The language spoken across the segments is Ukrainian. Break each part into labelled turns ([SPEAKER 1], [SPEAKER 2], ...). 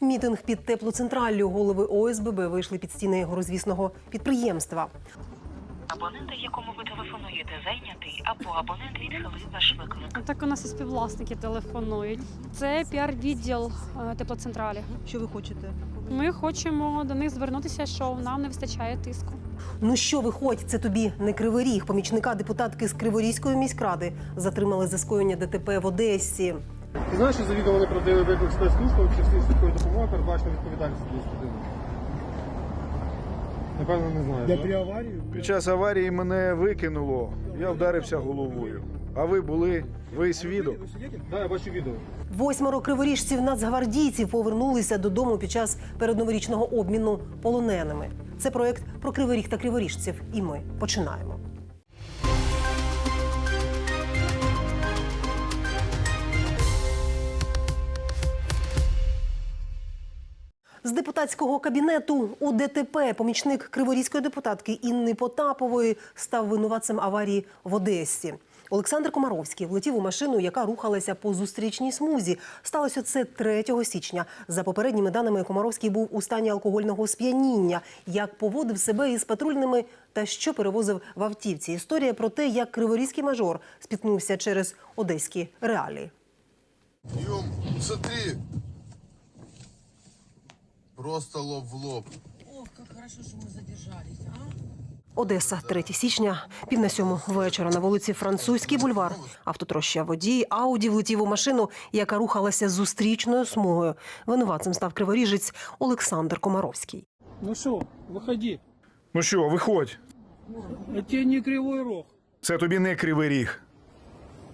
[SPEAKER 1] Мітинг під теплоцентраллю голови ОСББ вийшли під стіни горозвісного підприємства.
[SPEAKER 2] Абонент, якому ви телефонуєте, зайнятий, або абонент відхилив ваш виклик.
[SPEAKER 3] Ну, Так у нас і співвласники телефонують. Це піар-відділ е, теплоцентралі.
[SPEAKER 1] Що ви хочете?
[SPEAKER 3] Ми хочемо до них звернутися, що нам не вистачає тиску.
[SPEAKER 1] Ну що виходь, це тобі не кривий ріг. Помічника депутатки з Криворізької міськради затримали за скоєння ДТП в Одесі.
[SPEAKER 4] Ти знаєш, що завідомо неправдивий виклик спецслужб, якщо всі швидкої допомоги передбачена відповідальність за людини? Напевно, не знаю.
[SPEAKER 5] Де
[SPEAKER 4] да?
[SPEAKER 5] при аварії?
[SPEAKER 6] Під час аварії мене викинуло. Я вдарився головою. А ви були ви свідок?
[SPEAKER 4] Да, я бачу відео.
[SPEAKER 1] Восьмеро криворіжців нацгвардійців повернулися додому під час передноворічного обміну полоненими. Це проект про кривий ріг та криворіжців. І ми починаємо. З депутатського кабінету у ДТП помічник криворізької депутатки Інни Потапової став винуватцем аварії в Одесі. Олександр Комаровський влетів у машину, яка рухалася по зустрічній смузі. Сталося це 3 січня. За попередніми даними, Комаровський був у стані алкогольного сп'яніння. Як поводив себе із патрульними та що перевозив в автівці. Історія про те, як криворізький мажор спіткнувся через одеські реалії.
[SPEAKER 7] Ем, смотри. Просто лоб в лоб.
[SPEAKER 8] Ох, как хорошо, что мы задержались, а?
[SPEAKER 1] Одеса, 3 січня, пів на сьому вечора на вулиці Французький бульвар. Автотроща водій Ауді влетів у машину, яка рухалася зустрічною смугою. Винуватцем став криворіжець Олександр Комаровський.
[SPEAKER 5] Ну що, виходи.
[SPEAKER 6] Ну що, виходь.
[SPEAKER 5] Это не кривой рог.
[SPEAKER 6] Це тобі не кривий ріг.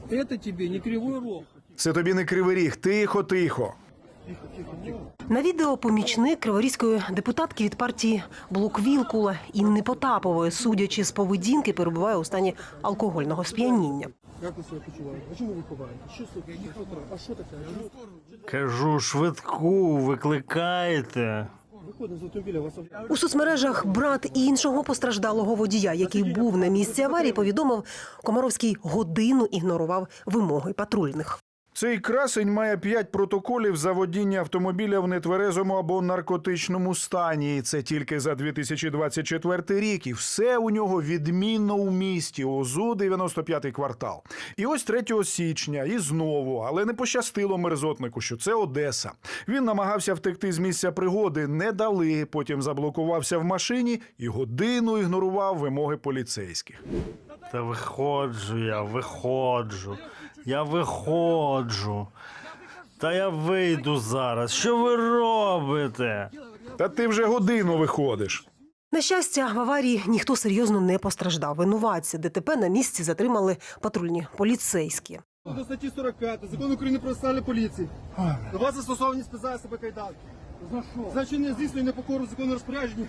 [SPEAKER 5] Это тебе не кривой рог.
[SPEAKER 6] Це тобі не кривий ріг. Тихо, тихо.
[SPEAKER 1] На відео помічник криворізької депутатки від партії Блок Вілкула Інни Потапової, судячи з поведінки, перебуває у стані алкогольного сп'яніння.
[SPEAKER 5] Як ви себе почуваєте? А чому ви ховаєте? Що сука. А що таке?
[SPEAKER 9] Кажу, швидку викликаєте.
[SPEAKER 5] Виходимо з автомобіля, вас
[SPEAKER 1] У соцмережах брат іншого постраждалого водія, який був на місці аварії, повідомив, Комаровський годину ігнорував вимоги патрульних.
[SPEAKER 6] Цей красень має п'ять протоколів за водіння автомобіля в нетверезому або наркотичному стані. Це тільки за 2024 рік. І все у нього відмінно у місті. ОЗУ 95-й квартал. І ось 3 січня, і знову, але не пощастило мерзотнику, що це Одеса. Він намагався втекти з місця пригоди, не дали. Потім заблокувався в машині і годину ігнорував вимоги поліцейських.
[SPEAKER 9] Та виходжу я, виходжу. Я виходжу. Та я вийду зараз. Що ви робите?
[SPEAKER 6] Та ти вже годину виходиш.
[SPEAKER 1] На щастя, в аварії ніхто серйозно не постраждав. Винуватці ДТП на місці затримали патрульні поліцейські.
[SPEAKER 4] До статті 45 Закону України про національну поліцію. До вас застосовані спецзасоби кайданки.
[SPEAKER 5] За що?
[SPEAKER 4] не здійснює непокору закону розпорядження.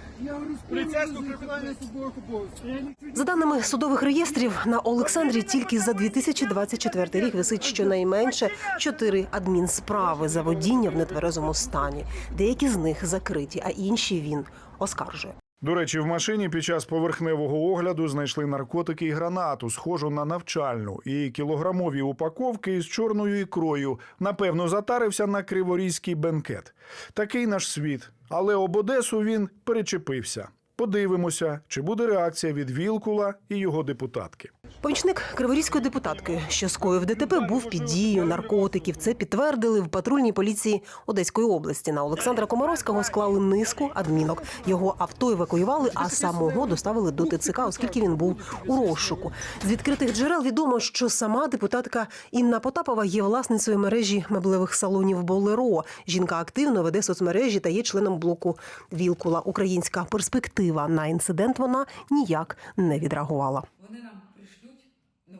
[SPEAKER 4] Поліцейського кримінального службових обов'язків.
[SPEAKER 1] За даними судових реєстрів, на Олександрі тільки за 2024 рік висить щонайменше чотири адмінсправи за водіння в нетверезому стані. Деякі з них закриті, а інші він оскаржує.
[SPEAKER 6] До речі, в машині під час поверхневого огляду знайшли наркотики і гранату, схожу на навчальну, і кілограмові упаковки із чорною ікрою. Напевно, затарився на криворізький бенкет. Такий наш світ. Але об Одесу він перечепився. Подивимося, чи буде реакція від Вілкула і його депутатки.
[SPEAKER 1] Помічник криворізької депутатки, що скоїв ДТП, був під дією наркотиків. Це підтвердили в патрульній поліції Одеської області. На Олександра Комаровського склали низку адмінок. Його авто евакуювали, а самого доставили до ТЦК, оскільки він був у розшуку. З відкритих джерел відомо, що сама депутатка Інна Потапова є власницею мережі меблевих салонів Болеро. Жінка активно веде соцмережі та є членом блоку Вілкула. Українська перспектива на інцидент вона ніяк не відреагувала.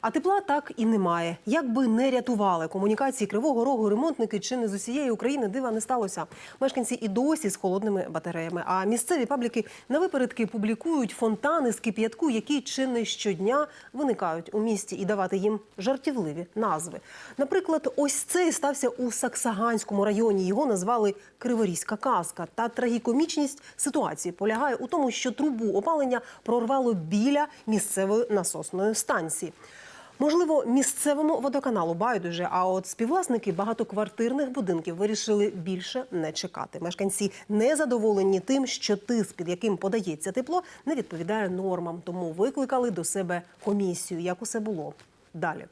[SPEAKER 1] А тепла так і немає. Як би не рятували комунікації Кривого Рогу, ремонтники чи не з усієї України дива не сталося. Мешканці і досі з холодними батареями. А місцеві пабліки на випередки публікують фонтани з кип'ятку, які чи не щодня виникають у місті, і давати їм жартівливі назви. Наприклад, ось цей стався у Саксаганському районі. Його назвали Криворізька казка. Та трагікомічність ситуації полягає у тому, що трубу опалення прорвало біля місцевої насосної станції. Можливо, місцевому водоканалу байдуже, а от співвласники багатоквартирних будинків вирішили більше не чекати. Мешканці не задоволені тим, що тиск, під яким подається тепло, не відповідає нормам. Тому викликали до себе комісію. Як усе було далі.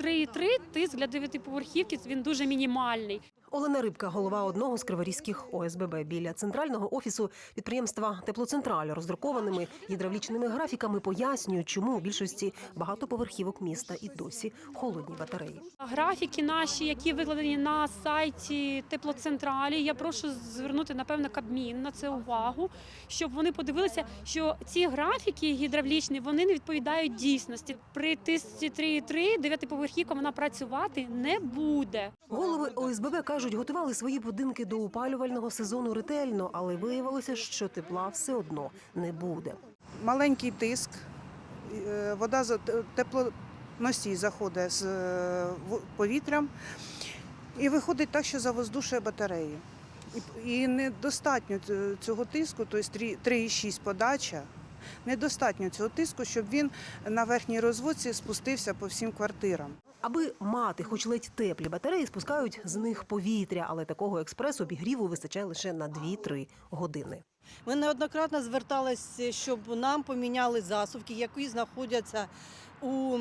[SPEAKER 3] 3,3 тиск для дев'ятиповерхівки він дуже мінімальний.
[SPEAKER 1] Олена Рибка, голова одного з криворізьких ОСББ біля центрального офісу підприємства Теплоцентраль роздрукованими гідравлічними графіками пояснюють, чому у більшості багатоповерхівок міста і досі холодні батареї.
[SPEAKER 3] Графіки наші, які викладені на сайті теплоцентралі. Я прошу звернути напевно Кабмін на це увагу, щоб вони подивилися, що ці графіки гідравлічні вони не відповідають дійсності. При тисці 3,3 дев'ятиповерхівка вона працювати не буде.
[SPEAKER 1] Голови ОСББ кажуть, готували свої будинки до опалювального сезону ретельно, але виявилося, що тепла все одно не буде.
[SPEAKER 10] маленький тиск, е, вода за- теплоносій заходить з е, повітрям і виходить так, що завоздушує батареї. І, недостатньо цього тиску, тобто 3,6 подача. Недостатньо цього тиску, щоб він на верхній розводці спустився по всім квартирам.
[SPEAKER 1] Аби мати хоч ледь теплі батареї, спускають з них повітря, але такого експресу обігріву вистачає лише на 2-3 години.
[SPEAKER 8] Ми неоднократно зверталися, щоб нам поміняли засувки, які знаходяться у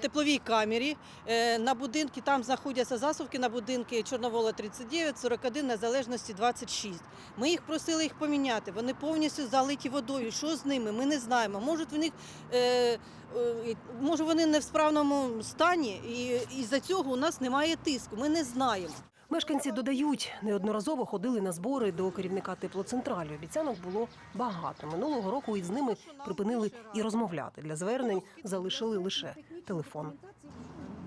[SPEAKER 8] тепловій камері. Е, На будинки там знаходяться засувки на будинки Чорновола 39, 41, Незалежності 26. Ми їх просили їх поміняти. Вони повністю залиті водою. Що з ними? Ми не знаємо. Можуть в них е, е, може вони не в справному стані, і із-за цього у нас немає тиску. Ми не знаємо.
[SPEAKER 1] Мешканці додають, неодноразово ходили на збори до керівника теплоцентралі. Обіцянок було багато. Минулого року із ними припинили і розмовляти. Для звернень залишили лише телефон.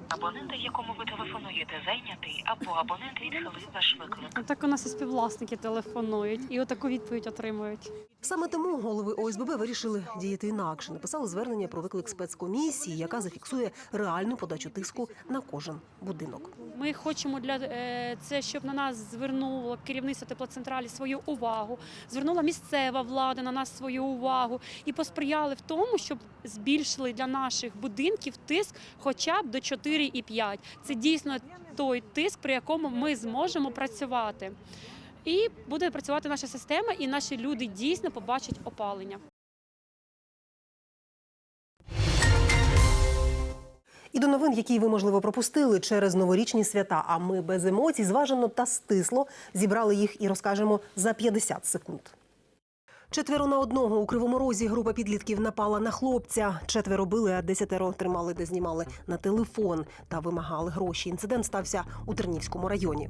[SPEAKER 2] Абонент, якому ви телефонуєте, зайнятий, або абонент відхилив ваш виклик.
[SPEAKER 3] Так у нас і співвласники телефонують і отаку відповідь отримують.
[SPEAKER 1] Саме тому голови ОСББ вирішили діяти інакше. Написали звернення про виклик спецкомісії, яка зафіксує реальну подачу тиску на кожен будинок.
[SPEAKER 3] Ми хочемо для е, це, щоб на нас звернуло керівництво теплоцентралі свою увагу, звернула місцева влада на нас свою увагу і посприяли в тому, щоб збільшили для наших будинків тиск хоча б до 4,5. Це дійсно той тиск, при якому ми зможемо працювати. І буде працювати наша система, і наші люди дійсно побачать опалення.
[SPEAKER 1] І до новин, які ви можливо пропустили через новорічні свята. А ми без емоцій, зважено та стисло зібрали їх і розкажемо за 50 секунд. Четверо на одного у кривому розі група підлітків напала на хлопця. Четверо били, а десятеро тримали, де знімали на телефон та вимагали гроші. Інцидент стався у Тернівському районі.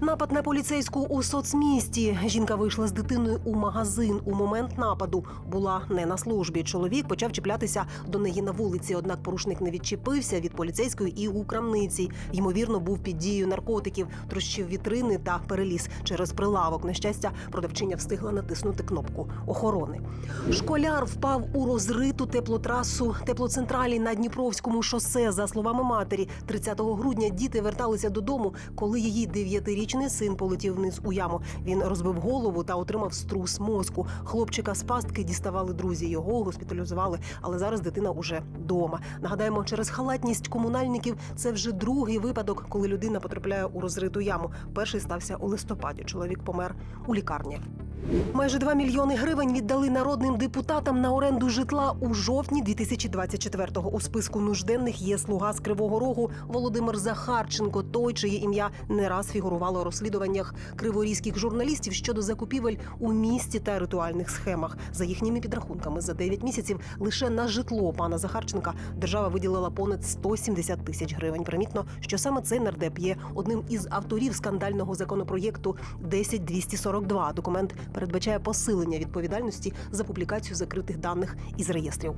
[SPEAKER 1] Напад на поліцейську у соцмісті. Жінка вийшла з дитиною у магазин. У момент нападу була не на службі. Чоловік почав чіплятися до неї на вулиці. Однак порушник не відчепився від поліцейської і у крамниці. Ймовірно, був під дією наркотиків, трощив вітрини та переліз через прилавок. На щастя, продавчиня встигла натиснути кнопку охорони. Школяр впав у розриту теплотрасу теплоцентралі на Дніпровському шосе. За словами матері, 30 грудня діти верталися додому, коли її дев'ятирічний син полетів вниз у яму. Він розбив голову та отримав струс мозку. Хлопчика з пастки діставали друзі. Його госпіталізували, але зараз дитина уже вдома. Нагадаємо, через халатність комунальників це вже другий випадок, коли людина потрапляє у розриту яму. Перший стався у листопаді. Чоловік помер у лікарні. Майже 2 мільйони гривень віддали народним депутатам на оренду житла у жовтні 2024-го. У списку нужденних є слуга з Кривого Рогу Володимир Захарченко, той, чиє ім'я не раз фігурувало у розслідуваннях криворізьких журналістів щодо закупівель у місті та ритуальних схемах. За їхніми підрахунками, за 9 місяців лише на житло пана Захарченка держава виділила понад 170 тисяч гривень. Примітно, що саме цей нардеп є одним із авторів скандального законопроєкту 10242. Документ передбачає посилення відповідальності за публікацію закритих даних із реєстрів.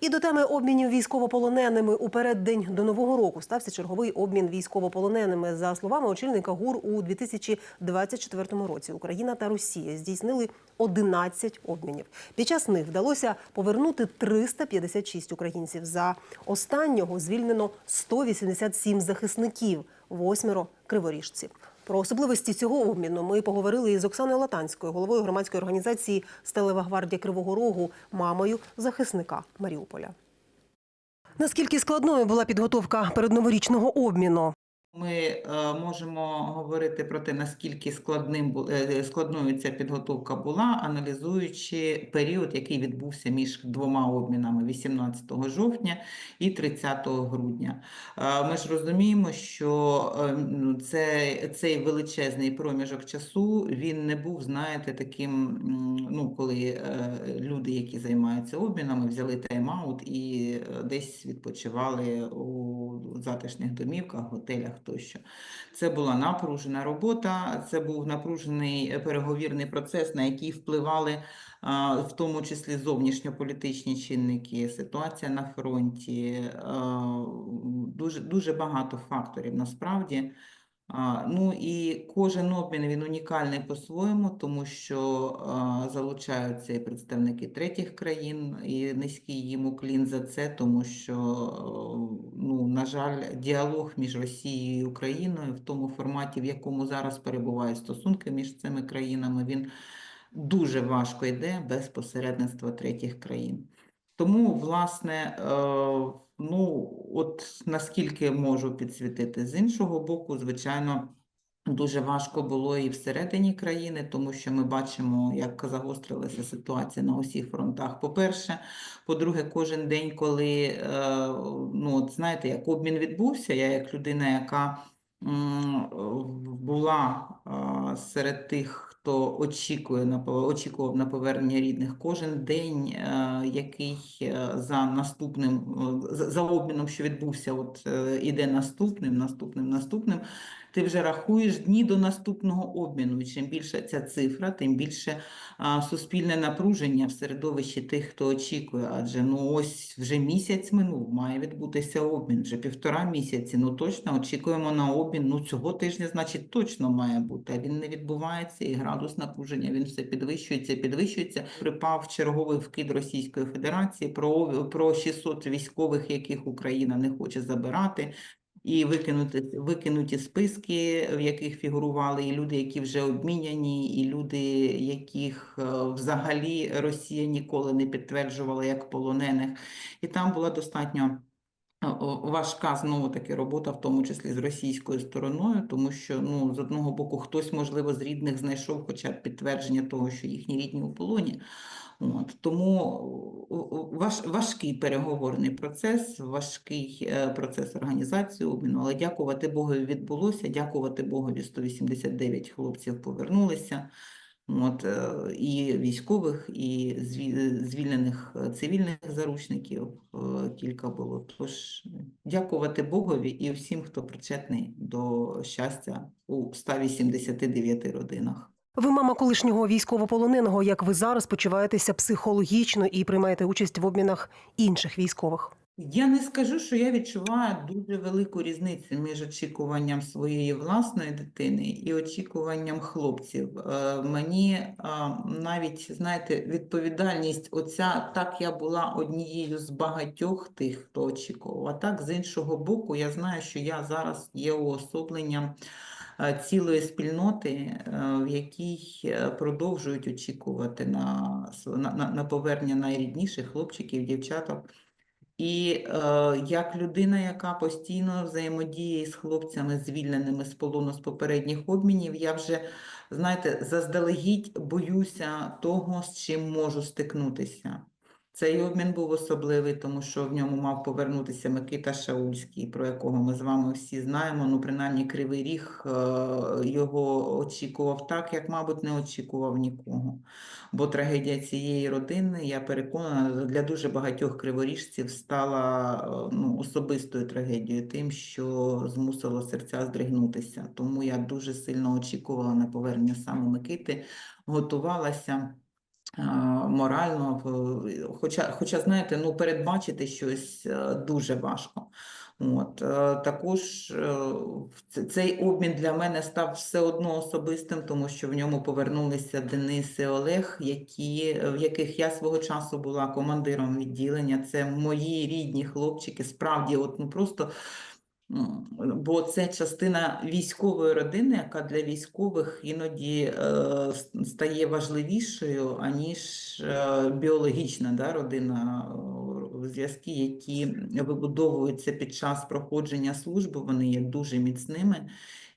[SPEAKER 1] І до теми обмінів військовополоненими у переддень до нового року стався черговий обмін військовополоненими. За словами очільника ГУР, у 2024 році Україна та Росія здійснили 11 обмінів. Під час них вдалося повернути 356 українців. За останнього звільнено 187 захисників, восьмеро криворіжців. Про особливості цього обміну ми поговорили із Оксаною Латанською, головою громадської організації Сталева гвардія Кривого Рогу, мамою захисника Маріуполя. Наскільки складною була підготовка передноворічного обміну?
[SPEAKER 11] Ми е, можемо говорити про те, наскільки складним е, складною ця підготовка була, аналізуючи період, який відбувся між двома обмінами 18 жовтня і 30 грудня. Е, Ми ж розуміємо, що е, ну, це, цей величезний проміжок часу він не був, знаєте, таким, ну, коли е, люди, які займаються обмінами, взяли тайм-аут і е, десь відпочивали у затишних домівках, готелях тощо. Це була напружена робота, це був напружений е, переговірний процес, на який впливали в тому числі зовнішньополітичні чинники, ситуація на фронті, дуже, дуже багато факторів насправді. Ну і кожен обмін він унікальний по-своєму, тому що залучаються і представники третіх країн, і низький їм уклін за це, тому що, ну, на жаль, діалог між Росією і Україною в тому форматі, в якому зараз перебувають стосунки між цими країнами, він дуже важко йде без посередництва третіх країн. Тому, власне, е, ну, от наскільки можу підсвітити з іншого боку, звичайно, дуже важко було і всередині країни, тому що ми бачимо, як загострилася ситуація на усіх фронтах. По-перше, по-друге, кожен день, коли е, ну, от знаєте, як обмін відбувся, я як людина, яка була е, серед тих, хто очікує на очікував на повернення рідних, кожен день, е, який е, за наступним е, за обміном, що відбувся, от іде наступним, наступним, наступним. Ти вже рахуєш дні до наступного обміну. І чим більше ця цифра, тим більше а, суспільне напруження в середовищі тих, хто очікує. Адже ну ось вже місяць минув, має відбутися обмін. Вже півтора місяці. Ну точно очікуємо на обмін. Ну цього тижня, значить, точно має бути. А він не відбувається, і градус напруження він все підвищується, підвищується. Припав черговий вкид Російської Федерації про, про 600 військових, яких Україна не хоче забирати. І викинути викинуті списки, в яких фігурували і люди, які вже обміняні, і люди, яких е, взагалі Росія ніколи не підтверджувала як полонених. І там була достатньо е, важка знову таки робота, в тому числі з російською стороною, тому що ну з одного боку хтось, можливо, з рідних знайшов хоча б підтвердження того, що їхні рідні у полоні. От, тому о, о, важ, важкий переговорний процес, важкий е, процес організації обміну, але дякувати Богові відбулося, дякувати Богові 189 хлопців повернулися. От, е, і військових, і зві- звільнених е, цивільних заручників е, кілька було. Тож дякувати Богові і всім, хто причетний до щастя у 189 родинах.
[SPEAKER 1] Ви мама колишнього військовополоненого. Як ви зараз почуваєтеся психологічно і приймаєте участь в обмінах інших військових?
[SPEAKER 11] Я не скажу, що я відчуваю дуже велику різницю між очікуванням своєї власної дитини і очікуванням хлопців. Е, Мені е, навіть, знаєте, відповідальність оця, так я була однією з багатьох тих, хто очікував. А так, з іншого боку, я знаю, що я зараз є уособленням цілої спільноти, е, в якій е, продовжують очікувати на, на, на повернення найрідніших хлопчиків, дівчаток. І е, як людина, яка постійно взаємодіє з хлопцями, звільненими з полону з попередніх обмінів, я вже, знаєте, заздалегідь боюся того, з чим можу стикнутися. Цей обмін був особливий, тому що в ньому мав повернутися Микита Шаульський, про якого ми з вами всі знаємо. Ну, принаймні, Кривий Ріг е, його очікував так, як, мабуть, не очікував нікого. Бо трагедія цієї родини, я переконана, для дуже багатьох криворіжців стала е, ну, особистою трагедією, тим, що змусило серця здригнутися. Тому я дуже сильно очікувала на повернення саме Микити, готувалася морально, хоча, хоча, знаєте, ну, передбачити щось е, дуже важко. От, е, також е, цей обмін для мене став все одно особистим, тому що в ньому повернулися Денис і Олег, які, в яких я свого часу була командиром відділення. Це мої рідні хлопчики, справді, от, ну, просто Бо це частина військової родини, яка для військових іноді е, стає важливішою, аніж е, біологічна да, родина. Е, Зв'язки, які вибудовуються під час проходження служби, вони є дуже міцними.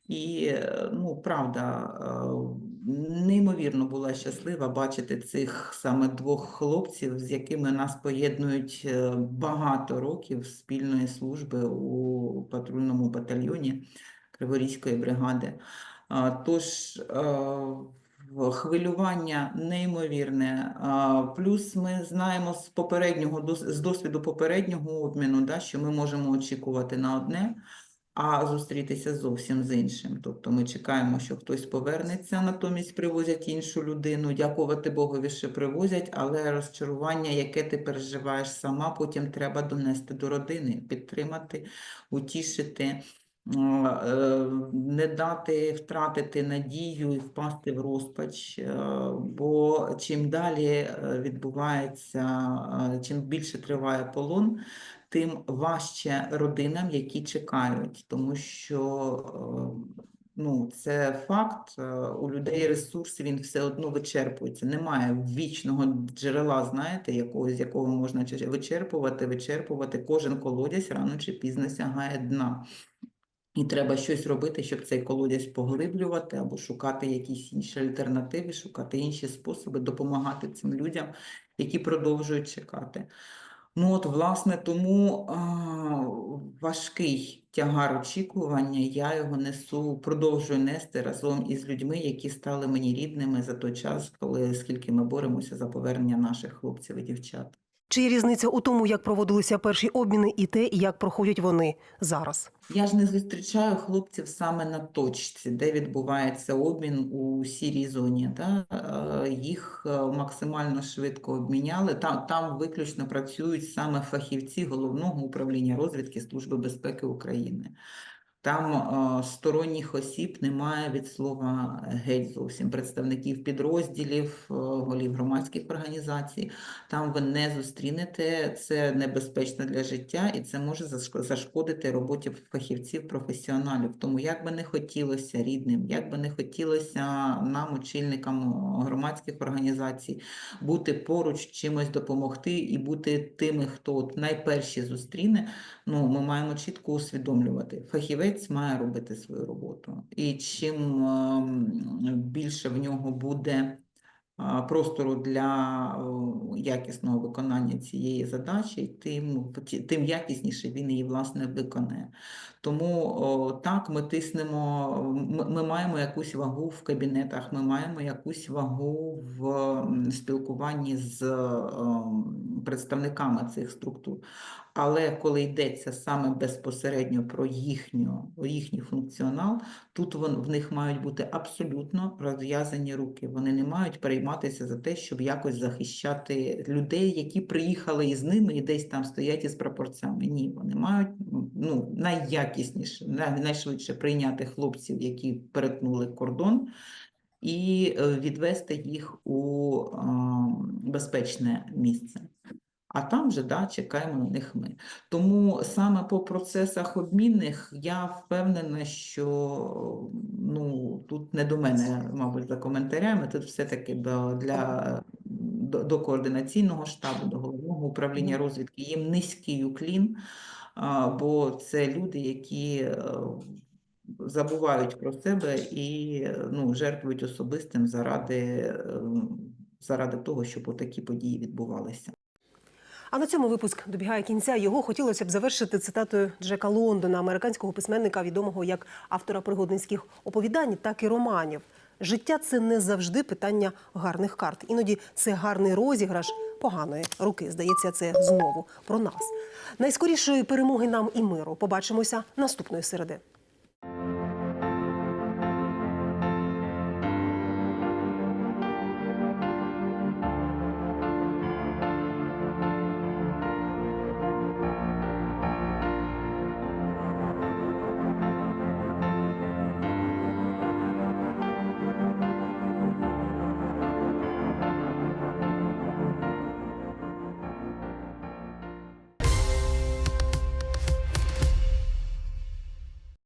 [SPEAKER 11] І е, ну, правда, е, неймовірно була щаслива бачити цих саме двох хлопців, з якими нас поєднують е, багато років спільної служби у патрульному батальйоні Криворізької бригади. Тож е, хвилювання неймовірне. Плюс ми знаємо з попереднього з досвіду попереднього обміну, да, що ми можемо очікувати на одне а зустрітися зовсім з іншим. Тобто ми чекаємо, що хтось повернеться, натомість привозять іншу людину. Дякувати Богові, що привозять, але розчарування, яке ти переживаєш сама, потім треба донести до родини, підтримати, утішити. е, Не дати втратити надію і впасти в розпач, е, бо чим далі е, відбувається, чим більше триває полон, тим важче родинам, які чекають, тому що е, ну, це факт. е, У людей ресурс він все одно вичерпується. Немає вічного джерела, знаєте, якого, з якого можна вичерпувати, вичерпувати. Кожен колодязь рано чи пізно сягає дна. І треба щось робити, щоб цей колодязь поглиблювати або шукати якісь інші альтернативи, шукати інші способи допомагати цим людям, які продовжують чекати. Ну от, власне, тому а, важкий тягар очікування, я його несу, продовжую нести разом із людьми, які стали мені рідними за той час, коли скільки ми боремося за повернення наших хлопців і дівчат.
[SPEAKER 1] Чи є різниця у тому, як проводилися перші обміни, і те, як проходять вони зараз?
[SPEAKER 11] Я ж не зустрічаю хлопців саме на точці, де відбувається обмін у сірій зоні. Да? Е, Їх е, максимально швидко обміняли. Там, там виключно працюють саме фахівці Головного управління розвідки Служби безпеки України. Там е, сторонніх осіб немає від слова геть зовсім представників підрозділів, е, голів громадських організацій. Там ви не зустрінете, це небезпечно для життя і це може зашкодити роботі фахівців, професіоналів. Тому як би не хотілося рідним, як би не хотілося нам, очільникам громадських організацій, бути поруч, чимось допомогти і бути тими, хто от найперші зустріне, ну, ми маємо чітко усвідомлювати. Фахівець має робити свою роботу. І чим ем, більше в нього буде простору для якісного виконання цієї задачі, тим, тим якісніше він її власне виконає. Тому так ми тиснемо, ми, ми маємо якусь вагу в кабінетах, ми маємо якусь вагу в спілкуванні з ем, представниками цих структур. Але коли йдеться саме безпосередньо про їхню, їхній функціонал, тут вон, в них мають бути абсолютно розв'язані руки. Вони не мають перейматися за те, щоб якось захищати людей, які приїхали із ними і десь там стоять із прапорцями. Ні, вони мають ну, найякісніше, най- найшвидше прийняти хлопців, які перетнули кордон, і е, відвести їх у а, безпечне місце. А там вже да, чекаємо на них ми. Тому саме по процесах обмінних я впевнена, що ну, тут не до мене, мабуть, за коментарями, тут все-таки до, для, до, до координаційного штабу, до головного управління розвідки. Їм низький уклін, бо це люди, які е, забувають про себе і ну, жертвують особистим заради, е, заради того, щоб отакі події відбувалися.
[SPEAKER 1] А на цьому випуск добігає кінця. Його хотілося б завершити цитатою Джека Лондона, американського письменника, відомого як автора пригодницьких оповідань, так і романів. Життя це не завжди питання гарних карт. Іноді це гарний розіграш поганої руки. Здається, це знову про нас. Найскорішої перемоги нам і миру. Побачимося наступної середи.